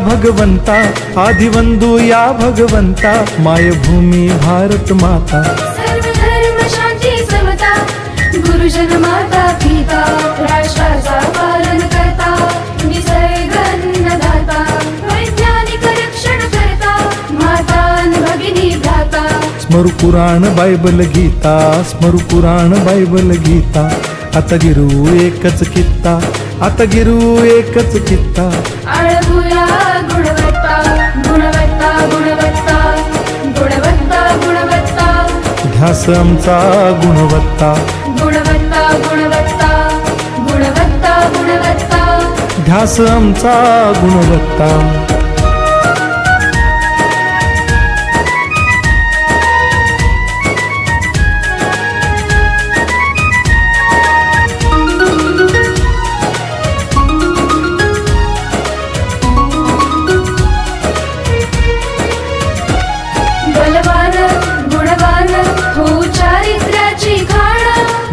भगवंता आधिवंदू या भगवंता मायभूमी भारत माता। सर्व धर्म शांती समता गुरुजन माता पिता राष्ट्राचा पालन करता निसर्ग अन्नदाता वैज्ञानिक रक्षण करता माता अन भगिनी भ्राता। स्मरु पुराण बायबल गीता स्मरु पुराण बायबल गीता। आता गिरू एकच कित्ता आता गिरू एकच कित्ता. आळभुया गुणवत्ता गुणवत्ता गुणवत्ता गुणवत्ता गुणवत्ता. ध्यास आमचा गुणवत्ता. गुणवत्ता गुणवत्ता गुणवत्ता गुणवत्ता. ध्यास आमचा गुणवत्ता.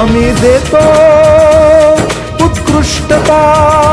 आम्ही देतो उत्कृष्टता.